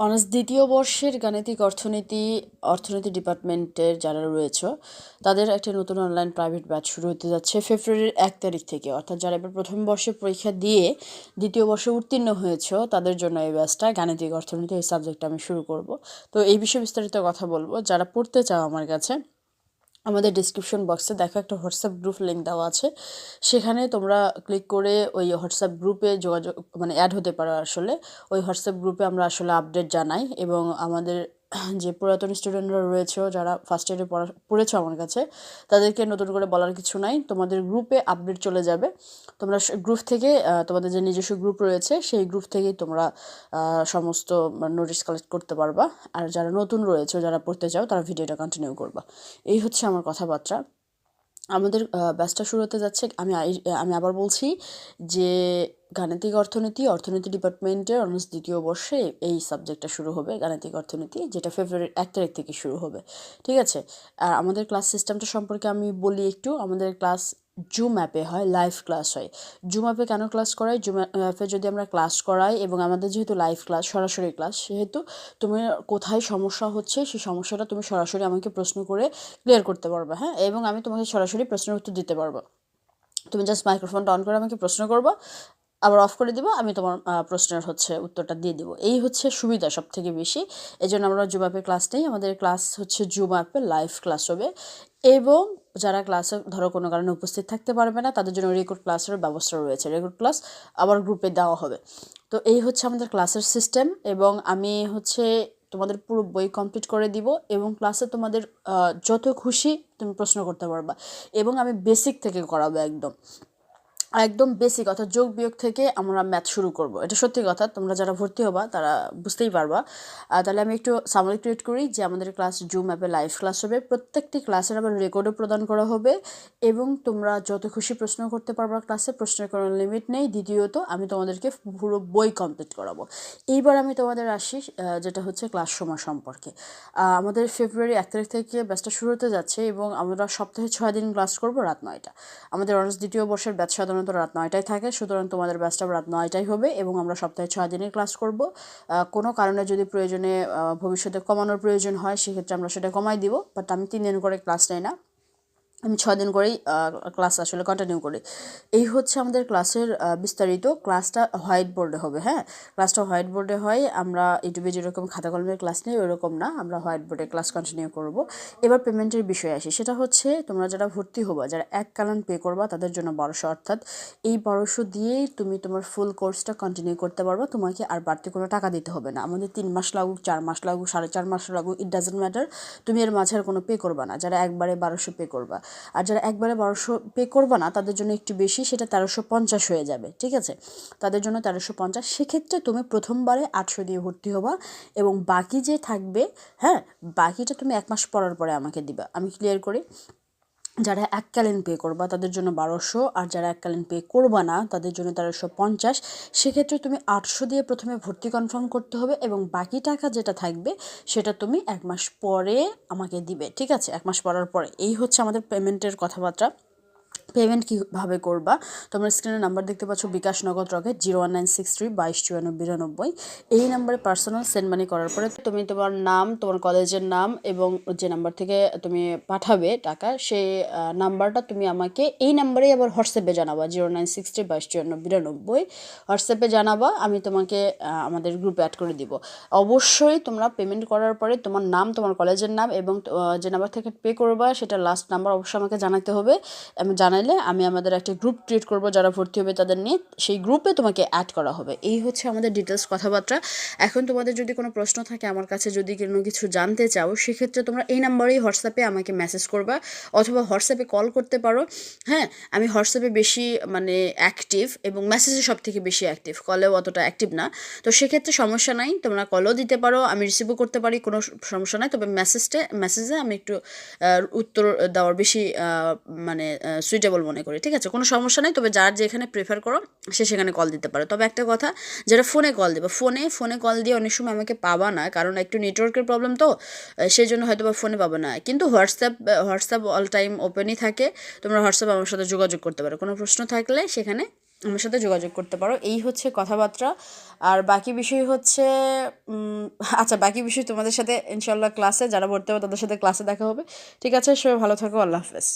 Honours দ্বিতীয় বর্ষের গাণিতিক অর্থনীতি অর্থনীতি ডিপার্টমেন্টের যারা রয়েছে, তাদের একটা নতুন অনলাইন প্রাইভেট ব্যাচ শুরু হতে যাচ্ছে ফেব্রুয়ারির এক তারিখ থেকে। অর্থাৎ যারা এবার প্রথম বর্ষে পরীক্ষা দিয়ে দ্বিতীয় বর্ষে উত্তীর্ণ হয়েছে, তাদের জন্য এই ব্যাচটা গাণিতিক অর্থনীতি এই সাবজেক্টটা আমি শুরু করব। তো এই বিষয়ে বিস্তারিত কথা বলব। যারা পড়তে চাও আমার কাছে আমাদের ডিসক্রিপশন বক্সে দেখো একটা হোয়াটসঅ্যাপ গ্রুপ লিঙ্ক দেওয়া আছে। সেখানে তোমরা ক্লিক করে ওই হোয়াটসঅ্যাপ গ্রুপে যোগাযোগ মানে অ্যাড হতে পারো আসলে। ওই হোয়াটসঅ্যাপ গ্রুপে আমরা আসলে আপডেট জানাই এবং আমাদের যে পুরাতন স্টুডেন্টরা রয়েছে যারা ফার্স্ট ইয়ারে পড়া, পড়েছো আমার কাছে, তাদেরকে নতুন করে বলার কিছু নাই। তোমাদের গ্রুপে আপডেট চলে যাবে। তোমরা গ্রুপ থেকে তোমাদের যে নিজস্ব গ্রুপ রয়েছে, সেই গ্রুপ থেকেই তোমরা সমস্ত নোটিস কালেক্ট করতে পারবা। আর যারা নতুন রয়েছে, যারা পড়তে চাও, তারা ভিডিওটা কন্টিনিউ করবা। এই হচ্ছে আমার কথাবার্তা। আমাদের ব্যাচটা শুরু হতে যাচ্ছে। আমি আমি আবার বলছি যে গাণিতিক অর্থনীতি অর্থনীতি ডিপার্টমেন্টের অনার্স দ্বিতীয় বর্ষে এই সাবজেক্টটা শুরু হবে, গাণিতিক অর্থনীতি, যেটা ফেব্রুয়ারির এক তারিখ থেকে শুরু হবে। ঠিক আছে? আর আমাদের ক্লাস সিস্টেমটা সম্পর্কে আমি বলি একটু। আমাদের ক্লাস জুম অ্যাপে হয় লাইভ ক্লাস হয়। জুম অ্যাপে কেন ক্লাস করাই জুম অ্যাপে যদি আমরা ক্লাস করাই এবং আমাদের যেহেতু লাইভ ক্লাস সরাসরি ক্লাস সেহেতু তুমি কোথায় সমস্যা হচ্ছে, সেই সমস্যাটা তুমি সরাসরি আমাকে প্রশ্ন করে ক্লিয়ার করতে পারবে হ্যাঁ? এবং আমি তোমাকে সরাসরি প্রশ্নের উত্তর দিতে পারব। তুমি জাস্ট মাইক্রোফোনটা অন করে আমাকে প্রশ্ন করব। আবার অফ করে দিব, আমি তোমার প্রশ্নের হচ্ছে উত্তরটা দিয়ে দিব। এই হচ্ছে সুবিধা সব থেকে বেশি। এই জন্য আমরা জুম অ্যাপে ক্লাস নেই, আমাদের ক্লাস হচ্ছে জুম অ্যাপে লাইভ ক্লাস হবে। এবং যারা ক্লাসে ধরো কোনো কারণে উপস্থিত থাকতে পারবে না, তাদের জন্য রেকর্ড ক্লাসের ব্যবস্থা রয়েছে রেকর্ড ক্লাস আবার গ্রুপে দেওয়া হবে। তো এই হচ্ছে আমাদের ক্লাসের সিস্টেম এবং আমি হচ্ছে তোমাদের পুরো বই কমপ্লিট করে দিব, এবং ক্লাসে তোমাদের যত খুশি তুমি প্রশ্ন করতে পারবা, এবং আমি বেসিক থেকে করাবো একদম। একদম বেসিক অর্থাৎ যোগ বিয়োগ থেকে আমরা ম্যাথ শুরু করব। এটা সত্যি কথা, তোমরা যারা ভর্তি হবা, তারা বুঝতেই পারবা। তাহলে আমি একটু সামারি ক্রিয়েট করি যে আমাদের ক্লাস জুম অ্যাপে লাইভ ক্লাস হবে। প্রত্যেকটি ক্লাসের আবার রেকর্ডও প্রদান করা হবে এবং তোমরা যত খুশি প্রশ্ন করতে পারবা ক্লাসে প্রশ্নের কোনো লিমিট নেই। দ্বিতীয়ত, আমি তোমাদেরকে পুরো বই কমপ্লিট করাবো। এইবার আমি তোমাদের আসি যেটা হচ্ছে ক্লাস সময় সম্পর্কে। আমাদের ফেব্রুয়ারি এক তারিখ থেকে ব্যাচটা শুরু হতে যাচ্ছে এবং আমরা সপ্তাহে ছয় দিন ক্লাস করব রাত নয়টা। আমাদের অনার্স দ্বিতীয় বর্ষের ব্যাচ সাধারণত সাধারণত রাত নয়টায় থাকে, সুতরাং তোমাদের ব্যাচটা রাত নয়টায় হবে এবং আমরা সপ্তাহে ছয় দিনের ক্লাস করব। কোনো কারণে যদি প্রয়োজনে ভবিষ্যতে কমানোর প্রয়োজন হয়, সেক্ষেত্রে আমরা সেটা কমাই দিব বাট আমি তিন দিন করে ক্লাস নেই না। আমি দিন করেই ক্লাস আসলে কন্টিনিউ করি। এই হচ্ছে আমাদের ক্লাসের বিস্তারিত। ক্লাসটা হোয়াইট বোর্ডে হবে হ্যাঁ? ক্লাসটা হোয়াইট বোর্ডে হয়, আমরা ইউটিউবে যেরকম খাতা কলমের ক্লাস নেই ওরকম না। আমরা হোয়াইট বোর্ডে ক্লাস কন্টিনিউ করব। এবার পেমেন্টের বিষয়ে আসি। সেটা হচ্ছে, তোমরা যারা ভর্তি হবা, যারা এক কালান পে করবা, তাদের জন্য বারোশো, অর্থাৎ এই বারোশো দিয়েই তুমি তোমার ফুল কোর্সটা কন্টিনিউ করতে পারবা। তোমাকে আর বাড়তি কোনো টাকা দিতে হবে না। আমাদের তিন মাস লাগুক চার মাস লাগুক সাড়ে চার মাস লাগুক ইট ডাজেন্ট ম্যাটার তুমি এর মাঝে আর কোনো পে করবা না। যারা একবারে বারোশো পে করবা। আর যারা একবারে বারোশো পে করব না, তাদের জন্য একটু বেশি, সেটা তেরোশো পঞ্চাশ হয়ে যাবে, ঠিক আছে? তাদের জন্য তেরোশো পঞ্চাশ, সেক্ষেত্রে তুমি প্রথমবারে আটশো দিয়ে ভর্তি হবা এবং বাকি যে থাকবে হ্যাঁ বাকিটা তুমি এক মাস পরার পরে আমাকে দিবা, আমি ক্লিয়ার করি? যারা এককালীন পে করবা, তাদের জন্য বারোশো, আর যারা এককালীন পে করবা না, তাদের জন্য তেরোশো পঞ্চাশ। সেক্ষেত্রে তুমি আটশো দিয়ে প্রথমে ভর্তি কনফার্ম করতে হবে এবং বাকি টাকা যেটা থাকবে, সেটা তুমি এক মাস পরে আমাকে দিবে, ঠিক আছে? এক মাস পরার পরে। এই হচ্ছে আমাদের পেমেন্টের কথাবার্তা। পেমেন্ট কীভাবে করবা? তোমরা স্ক্রিনে নাম্বার দেখতে পাচ্ছ bKash Nagad Rocket zero one nine six three বাইশ চুয়ান্ন বিরানব্বই। এই নাম্বারে পার্সোনাল সেন্ড মানি করার পরে তুমি তোমার নাম, তোমার কলেজের নাম এবং যে নাম্বার থেকে তুমি পাঠাবে টাকা সেই নাম্বারটা তুমি আমাকে এই নাম্বারেই আবার হোয়াটসঅ্যাপে জানাবা, জিরো নাইন সিক্স থ্রি বাইশ চুয়ান্ন বিরানব্বই। হোয়াটসঅ্যাপে জানাবা, আমি তোমাকে আমাদের গ্রুপে অ্যাড করে দিব। অবশ্যই তোমরা পেমেন্ট করার পরে তোমার নাম, তোমার কলেজের নাম এবং যে নাম্বার থেকে পে করবা, সেটা লাস্ট নাম্বার অবশ্যই আমাকে জানাতে হবে। আমি জানাই চাইলে আমি আমাদের একটা গ্রুপ ক্রিয়েট করব, যারা ভর্তি হবে তাদের নিয়ে। সেই গ্রুপে তোমাকে অ্যাড করা হবে। এই হচ্ছে আমাদের ডিটেলস কথাবার্তা। এখন তোমাদের যদি কোনো প্রশ্ন থাকে, আমার কাছে যদি কোনো কিছু জানতে চাও, সেক্ষেত্রে তোমরা এই নাম্বারেই হোয়াটসঅ্যাপে আমাকে মেসেজ করবা, অথবা হোয়াটসঅ্যাপে কল করতে পারো। হ্যাঁ আমি হোয়াটসঅ্যাপে বেশি মানে অ্যাক্টিভ এবং মেসেজে সব থেকে বেশি অ্যাক্টিভ কলেও অতটা অ্যাক্টিভ না। তো সেক্ষেত্রে সমস্যা নাই, তোমরা কলও দিতে পারো। আমি রিসিভও করতে পারি, কোনো সমস্যা নাই। তবে মেসেজটা মেসেজে আমি একটু উত্তর দেওয়ার বেশি মানে সুইটেবল সুইটেবল মনে করি, ঠিক আছে? কোনো সমস্যা নেই, তবে যার যেখানে প্রেফার করো, সে সেখানে কল দিতে পারো। তবে একটা কথা যেটা ফোনে কল দেবে ফোনে ফোনে কল দিয়ে অনেক সময় আমাকে পাবা না, কারণ একটু নেটওয়ার্কের প্রবলেম তো সেই জন্য হয়তো বা ফোনে পাবে না। কিন্তু হোয়াটসঅ্যাপ হোয়াটসঅ্যাপ অল টাইম ওপেনই থাকে, তোমরা হোয়াটসঅ্যাপ আমার সাথে যোগাযোগ করতে পারো। কোনো প্রশ্ন থাকলে সেখানে আমার সাথে যোগাযোগ করতে পারো। এই হচ্ছে কথাবার্তা। আর বাকি বিষয় হচ্ছে আচ্ছা বাকি বিষয় তোমাদের সাথে ইনশাল্লাহ ক্লাসে যারা ভর্তি হবে তাদের সাথে ক্লাসে দেখা হবে। ঠিক আছে, সবাই ভালো থাকো, আল্লাহ হাফেজ।